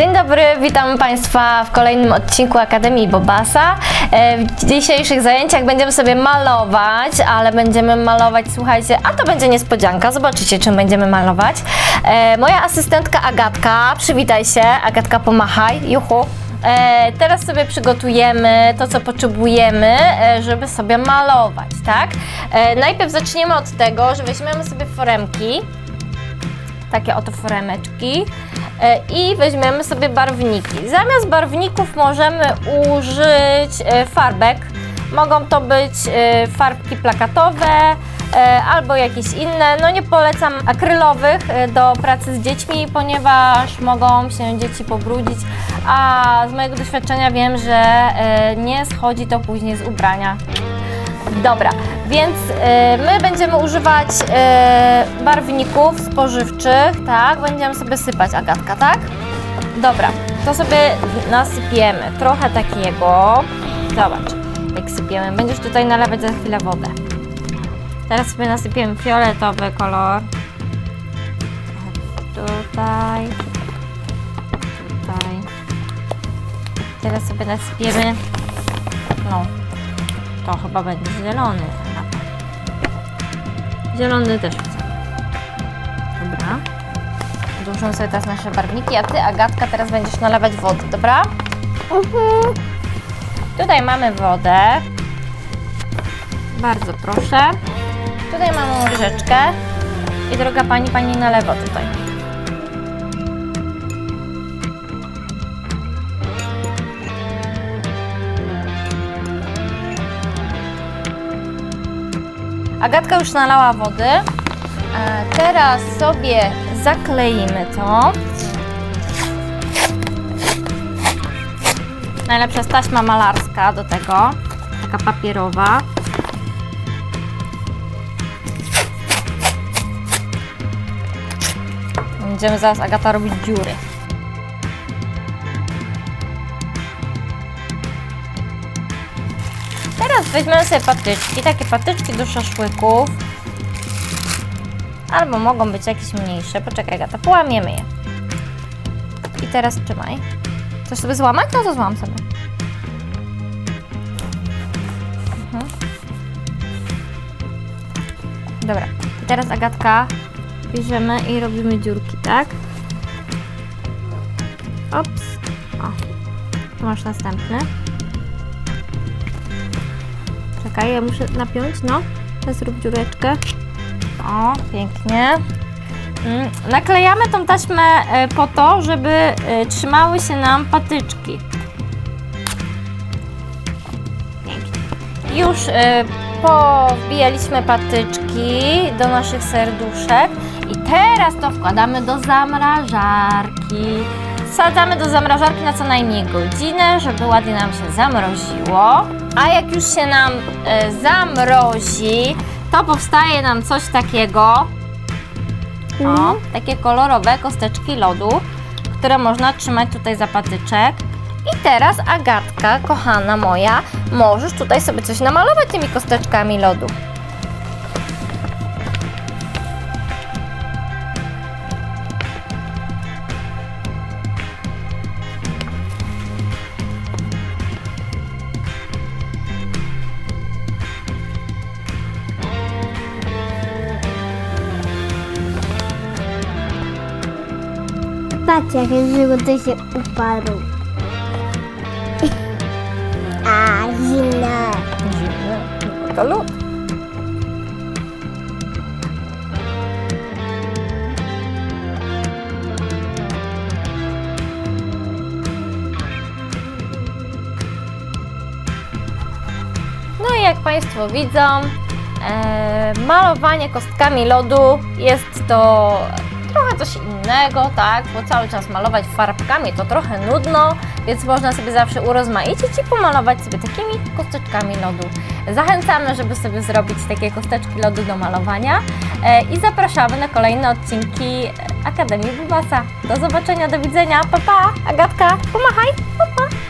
Dzień dobry, witam Państwa w kolejnym odcinku Akademii Bobasa. E, W dzisiejszych zajęciach będziemy sobie malować, ale będziemy malować, słuchajcie, a to będzie niespodzianka, zobaczycie czym będziemy malować. E, Moja asystentka Agatka, przywitaj się, Agatka pomachaj, juchu. E, teraz sobie przygotujemy to, co potrzebujemy, żeby sobie malować, tak? Najpierw zaczniemy od tego, że weźmiemy sobie foremki, takie oto foremeczki i weźmiemy sobie barwniki. Zamiast barwników możemy użyć e, farbek. Mogą to być e, farbki plakatowe e, albo jakieś inne. No nie polecam akrylowych e, do pracy z dziećmi, ponieważ mogą się dzieci pobrudzić, a z mojego doświadczenia wiem, że e, nie schodzi to później z ubrania. Dobra, więc e, my będziemy używać e, barwników spożywczych, tak? Będziemy sobie sypać, Agatka, tak? Dobra, to sobie nasypiemy trochę takiego. Zobacz, jak sypiemy. Będziesz tutaj nalewać za chwilę wodę. Teraz sobie nasypiemy fioletowy kolor. Tutaj. Tutaj. Teraz sobie nasypiemy. No, to chyba będzie zielony. Zielony też chcę. Dobra. Odłóżmy sobie teraz nasze barwniki, a Ty, Agatka, teraz będziesz nalewać wodę, dobra? Tutaj mamy wodę. Bardzo proszę. Tutaj mamy łyżeczkę. I droga Pani, Pani nalewa tutaj. Agatka już nalała wody. Teraz sobie zakleimy to. Najlepsza jest taśma malarska do tego, taka papierowa. Będziemy zaraz Agata robić dziury. Teraz weźmiemy sobie patyczki, takie patyczki do szaszłyków. Albo mogą być jakieś mniejsze. Poczekaj, Gata, połamiemy je. I teraz trzymaj. Chcesz sobie złamać? No to złam sobie. Mhm. Dobra. I teraz Agatka bierzemy i robimy dziurki, tak? Ops. O. Tu masz następny. Czekaj, ja muszę napiąć, no. Teraz zrób dziureczkę. O, pięknie. Mm, Naklejamy tą taśmę e, po to, żeby e, trzymały się nam patyczki. Pięknie. Już e, powbijaliśmy patyczki do naszych serduszek i teraz to wkładamy do zamrażarki. Wsadzamy do zamrażarki na co najmniej godzinę, żeby ładnie nam się zamroziło. A jak już się nam e, zamrozi, to powstaje nam coś takiego. O, takie kolorowe kosteczki lodu, które można trzymać tutaj za patyczek. I teraz Agatka, kochana moja, możesz tutaj sobie coś namalować tymi kosteczkami lodu. Patrz, jak żółty się uparł. A, zimne. Zimny, no to lód. No i jak Państwo widzą, e, malowanie kostkami lodu jest to coś innego, tak? Bo cały czas malować farbkami to trochę nudno, więc można sobie zawsze urozmaicić i pomalować sobie takimi kosteczkami lodu. Zachęcamy, żeby sobie zrobić takie kosteczki lodu do malowania e, i zapraszamy na kolejne odcinki Akademii Bubasa. Do zobaczenia, do widzenia, pa pa! Agatka, pomachaj, pa pa!